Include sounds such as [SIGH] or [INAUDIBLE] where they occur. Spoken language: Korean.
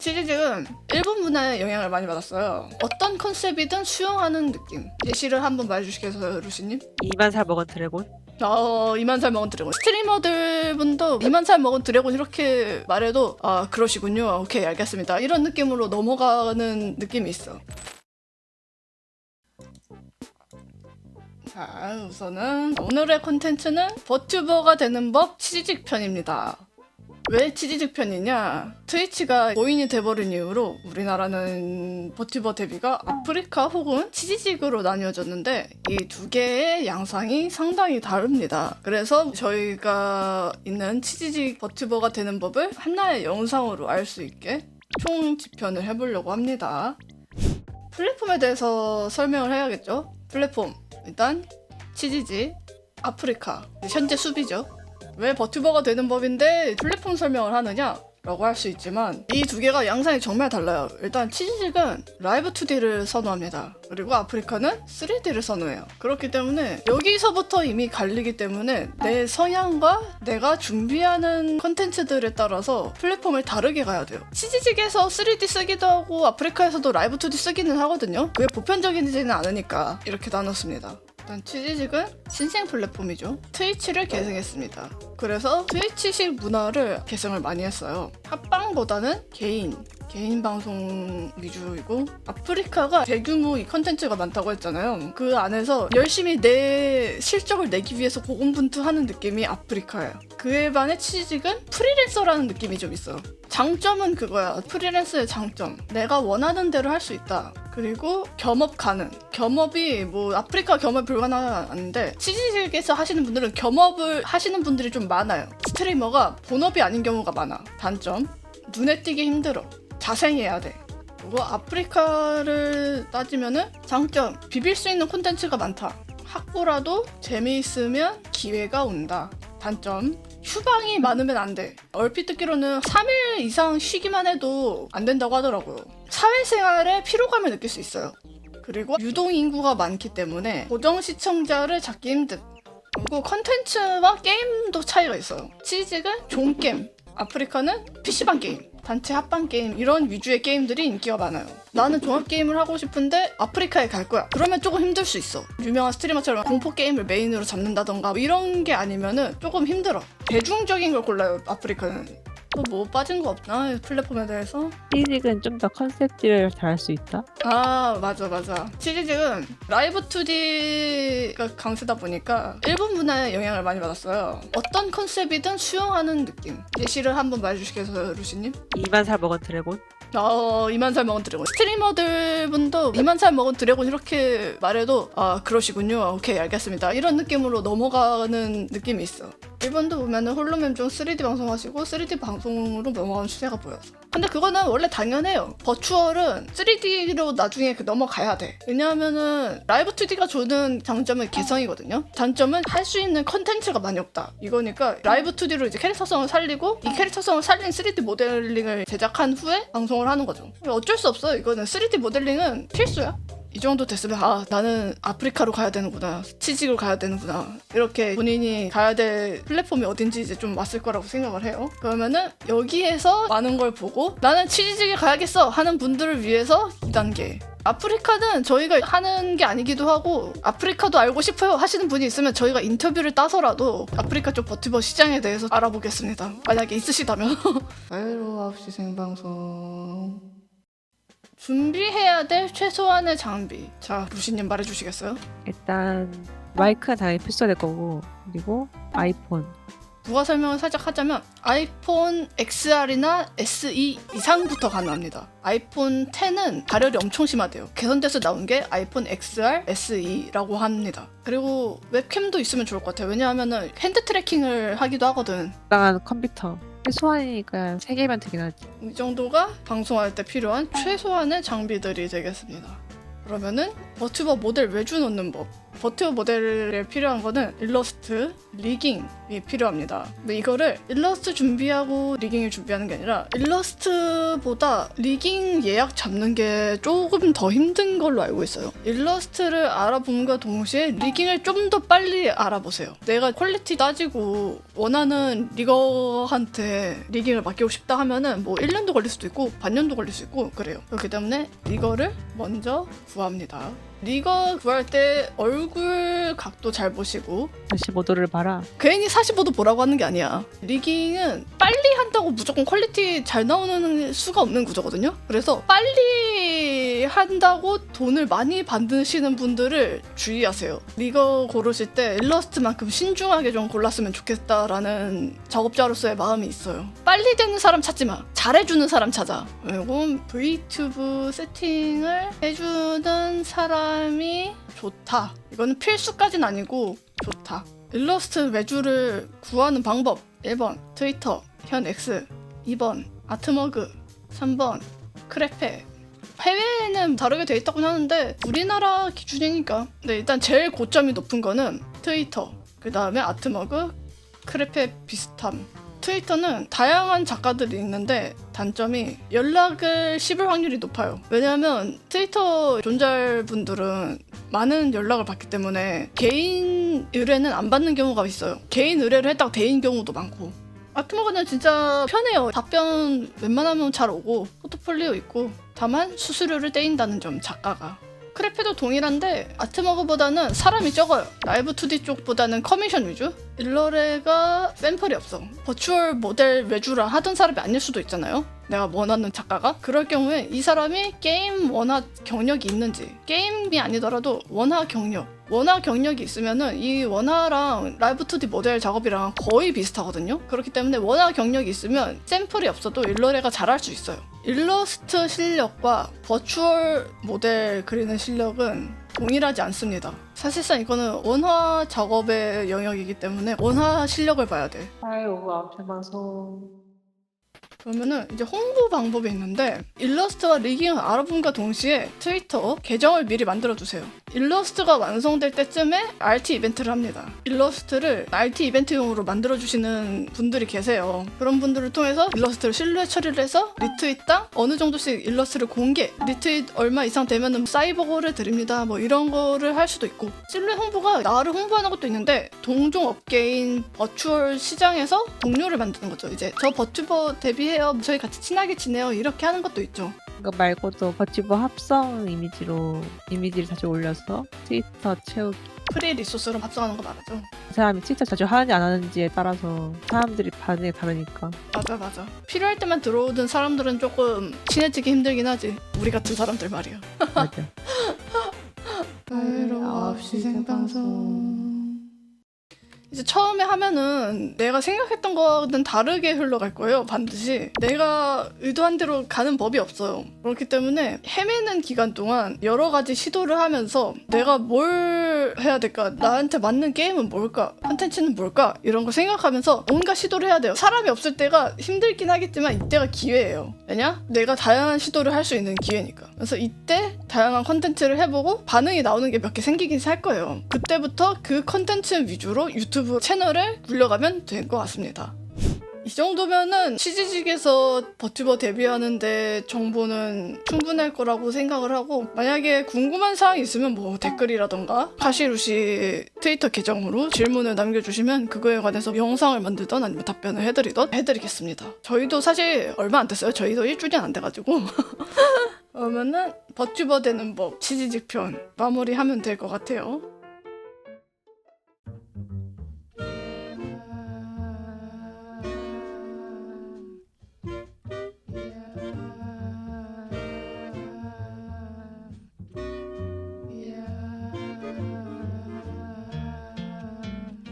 치즈직은 일본 문화에 영향을 많이 받았어요. 어떤 컨셉이든 수용하는 느낌. 예시를 한번 말해주시겠어요, 루시님? 2만 살 먹은 드래곤? 어, 이만 살 먹은 드래곤. 스트리머들 분도 이만 살 먹은 드래곤 이렇게 말해도 아, 그러시군요. 오케이, 알겠습니다. 이런 느낌으로 넘어가는 느낌이 있어. 자, 우선은 오늘의 콘텐츠는 버튜버가 되는 법 치즈직 편입니다. 왜 치즈직 편이냐? 트위치가 고인이 돼버린 이후로 우리나라는 버튜버 데뷔가 아프리카 혹은 치즈직으로 나뉘어졌는데 이 두 개의 양상이 상당히 다릅니다. 그래서 저희가 있는 치즈직 버튜버가 되는 법을 하나의 영상으로 알 수 있게 총 집편을 해보려고 합니다. 플랫폼에 대해서 설명을 해야겠죠? 플랫폼 일단 치즈직 아프리카 현재 수비죠. 왜 버튜버가 되는 법인데 플랫폼 설명을 하느냐? 라고 할 수 있지만 이 두 개가 양상이 정말 달라요. 일단 치즈직은 라이브 2D를 선호합니다. 그리고 아프리카는 3D를 선호해요. 그렇기 때문에 여기서부터 이미 갈리기 때문에 내 성향과 내가 준비하는 컨텐츠들에 따라서 플랫폼을 다르게 가야 돼요. 치즈직에서 3D 쓰기도 하고 아프리카에서도 라이브 2D 쓰기는 하거든요. 그게 보편적이지는 않으니까 이렇게 나눴습니다. 일단 치즈직은 신생 플랫폼이죠. 트위치를 계승했습니다. 그래서 트위치식 문화를 계승을 많이 했어요. 합방보다는 개인, 개인 방송 위주이고 아프리카가 대규모 이 컨텐츠가 많다고 했잖아요. 그 안에서 열심히 내 실적을 내기 위해서 고군분투하는 느낌이 아프리카예요. 그에 반해 치즈직은 프리랜서라는 느낌이 좀 있어요. 장점은 그거야. 프리랜서의 장점. 내가 원하는 대로 할 수 있다. 그리고 겸업 가능. 겸업이 뭐 아프리카 겸업 불가능한데 치즈직에서 하시는 분들은 겸업을 하시는 분들이 좀 많아요. 스트리머가 본업이 아닌 경우가 많아. 단점. 눈에 띄기 힘들어. 자생해야 돼. 그리고 아프리카를 따지면은 장점. 비빌 수 있는 콘텐츠가 많다. 학고라도 재미있으면 기회가 온다. 단점. 휴방이 많으면 안 돼. 얼핏 듣기로는 3일 이상 쉬기만 해도 안 된다고 하더라고요. 사회생활에 피로감을 느낄 수 있어요. 그리고 유동 인구가 많기 때문에 고정 시청자를 잡기 힘든. 그리고 컨텐츠와 게임도 차이가 있어요. 치즈는 종게임, 아프리카는 PC방 게임, 단체 합방 게임 이런 위주의 게임들이 인기가 많아요. 나는 종합 게임을 하고 싶은데 아프리카에 갈 거야. 그러면 조금 힘들 수 있어. 유명한 스트리머처럼 공포 게임을 메인으로 잡는다던가 뭐 이런 게 아니면은 조금 힘들어. 대중적인 걸 골라요. 아프리카는. 또 뭐 빠진 거 없나? 플랫폼에 대해서? 피직은 좀 더 컨셉질을 잘 할 수 있다? 아 맞아 맞아 치즈직은 라이브 2D 가 강세다 보니까 일본 문화에 영향을 많이 받았어요. 어떤 컨셉이든 수용하는 느낌. 예시를 한번 말해주시겠어요 루시님? 2만 살 먹은 드래곤? 어 이만 살 먹은 드래곤. 스트리머들 분도 이만 살 먹은 드래곤 이렇게 말해도 아 그러시군요. 오케이 알겠습니다. 이런 느낌으로 넘어가는 느낌이 있어 일본도 보면은 홀로맨 중 3D 방송 하시고 3D 방송으로 넘어가는 추세가 보여서 근데 그거는 원래 당연해요. 버추얼은 3D로 나중에 그 넘어가야 돼. 왜냐하면은 라이브 2D가 주는 장점은 개성이거든요. 단점은 할 수 있는 컨텐츠가 많이 없다. 이거니까 라이브 2D로 이제 캐릭터성을 살리고 이 캐릭터성을 살린 3D 모델링을 제작한 후에 방송을 하는 거죠. 어쩔 수 없어 이거는 3D 모델링은 필수야 이 정도 됐으면 아 나는 아프리카로 가야 되는구나. 치직으로 가야 되는구나. 이렇게 본인이 가야 될 플랫폼이 어딘지 이제 좀 왔을 거라고 생각을 해요. 그러면은 여기에서 많은 걸 보고 나는 치직에 가야겠어 하는 분들을 위해서 2단계. 아프리카는 저희가 하는 게 아니기도 하고 아프리카도 알고 싶어요 하시는 분이 있으면 저희가 인터뷰를 따서라도 아프리카 쪽 버티버 시장에 대해서 알아보겠습니다. 만약에 있으시다면. [LAUGHS] 자유로 9시 생방송 준비해야 될 최소한의 장비. 자, 루시님 말해주시겠어요? 일단 마이크는 당연히 필수가 될 거고 그리고 아이폰 부가 설명을 살짝 하자면 아이폰 XR이나 SE 이상부터 가능합니다. 아이폰 10은 발열이 엄청 심하대요. 개선돼서 나온 게 아이폰 XR, SE라고 합니다. 그리고 웹캠도 있으면 좋을 것 같아요. 왜냐하면은 핸드 트래킹을 하기도 하거든. 적당한 컴퓨터 최소한이니까 3개면 되긴 하지 이 정도가 방송할 때 필요한 최소한의 장비들이 되겠습니다. 그러면은 버튜버 모델 외주 넣는 법. 버튜버 모델에 필요한 거는 일러스트, 리깅이 필요합니다. 근데 이거를 일러스트 준비하고 리깅을 준비하는 게 아니라 일러스트보다 리깅 예약 잡는 게 조금 더 힘든 걸로 알고 있어요. 일러스트를 알아봄과 동시에 리깅을 좀 더 빨리 알아보세요. 내가 퀄리티 따지고 원하는 리거한테 리깅을 맡기고 싶다 하면은 뭐 1년도 걸릴 수도 있고 반년도 걸릴 수 있고 그래요. 그렇기 때문에 리거를 먼저 구합니다. 리거 구할 때 얼굴 각도 잘 보시고 다시 모드를 봐라. 괜히 45도 보라고 하는 게 아니야. 리깅은 빨리 한다고 무조건 퀄리티 잘 나오는 수가 없는 구조거든요. 그래서 빨리 한다고 돈을 많이 받으시는 분들을 주의하세요. 리거 고르실 때 일러스트만큼 신중하게 좀 골랐으면 좋겠다라는 작업자로서의 마음이 있어요. 빨리 되는 사람 찾지 마. 잘해주는 사람 찾아. 이건 V튜브 세팅을 해주는 사람이 좋다. 이거는 필수까진 아니고 좋다. 일러스트 매주를 구하는 방법 1번 트위터 현 X 2번 아트머그 3번 크레페 해외에는 다르게 돼 있다고 하는데 우리나라 기준이니까 네, 일단 제일 고점이 높은 거는 트위터 그 다음에 아트머그 크레페 비슷함 트위터는 다양한 작가들이 있는데 단점이 연락을 씹을 확률이 높아요. 왜냐하면 트위터 존잘분들은 많은 연락을 받기 때문에 개인 의뢰는 안 받는 경우가 있어요. 개인 의뢰를 했다가 대인 경우도 많고. 아트머그는 진짜 편해요. 답변 웬만하면 잘 오고 포트폴리오 있고 다만 수수료를 떼인다는 점 작가가. 크래페도 동일한데 아트머그보다는 사람이 적어요. 라이브 2D 쪽보다는 커미션 위주? 일러레가 샘플이 없어. 버추얼 모델 외주라 하던 사람이 아닐 수도 있잖아요. 내가 원하는 작가가 그럴 경우에 이 사람이 게임 원화 경력이 있는지 게임이 아니더라도 원화 경력 원화 경력이 있으면은 이 원화랑 라이브 2D 모델 작업이랑 거의 비슷하거든요. 그렇기 때문에 원화 경력이 있으면 샘플이 없어도 일러레가 잘할 수 있어요. 일러스트 실력과 버추얼 모델 그리는 실력은 동일하지 않습니다. 사실상 이거는 원화 작업의 영역이기 때문에 원화 실력을 봐야 돼. 아유, 아무 방송. 그러면은 이제 홍보 방법이 있는데 일러스트와 리깅을 알아봄과 동시에 트위터 계정을 미리 만들어 두세요. 일러스트가 완성될 때쯤에 RT 이벤트를 합니다. 일러스트를 RT 이벤트용으로 만들어 주시는 분들이 계세요. 그런 분들을 통해서 일러스트를 실루엣 처리를 해서 리트윗당 어느 정도씩 일러스트를 공개, 리트윗 얼마 이상 되면은 사이버고를 드립니다. 뭐 이런 거를 할 수도 있고 실루엣 홍보가 나를 홍보하는 것도 있는데 동종 업계인 버추얼 시장에서 동료를 만드는 거죠. 이제 저 버튜버 데뷔해 요. 저희 같이 친하게 지내요. 이렇게 하는 것도 있죠. 이거 말고도 버티버 합성 이미지로 이미지를 자주 올려서 트위터 채우기. 프리 리소스로 합성하는 거 말하죠. 그 사람이 트위터 자주 하는지 안 하는지에 따라서 사람들이 반응이 다르니까. 맞아 맞아. 필요할 때만 들어오던 사람들은 조금 친해지기 힘들긴 하지. 우리 같은 사람들 말이야. 맞아. [LAUGHS] 외로없이 생방송. 이제 처음에 하면은 내가 생각했던 거는 다르게 흘러갈 거예요. 반드시 내가 의도한 대로 가는 법이 없어요. 그렇기 때문에 헤매는 기간 동안 여러 가지 시도를 하면서 내가 뭘 해야 될까? 나한테 맞는 게임은 뭘까? 컨텐츠는 뭘까? 이런 거 생각하면서 온갖 시도를 해야 돼요. 사람이 없을 때가 힘들긴 하겠지만 이때가 기회예요. 왜냐? 내가 다양한 시도를 할 수 있는 기회니까. 그래서 이때 다양한 컨텐츠를 해보고 반응이 나오는 게 몇 개 생기긴 할 거예요. 그때부터 그 컨텐츠 위주로 유튜브 채널을 굴려가면 될 것 같습니다. 이 정도면은 치즈직에서 버튜버 데뷔하는데 정보는 충분할 거라고 생각을 하고 만약에 궁금한 사항이 있으면 뭐 댓글이라던가 카시루시 트위터 계정으로 질문을 남겨주시면 그거에 관해서 영상을 만들던 아니면 답변을 해드리던 해드리겠습니다. 저희도 사실 얼마 안 됐어요. 저희도 일주일이 안 돼가지고 [LAUGHS] 그러면은 버튜버 되는 법 치즈직 편 마무리하면 될 것 같아요.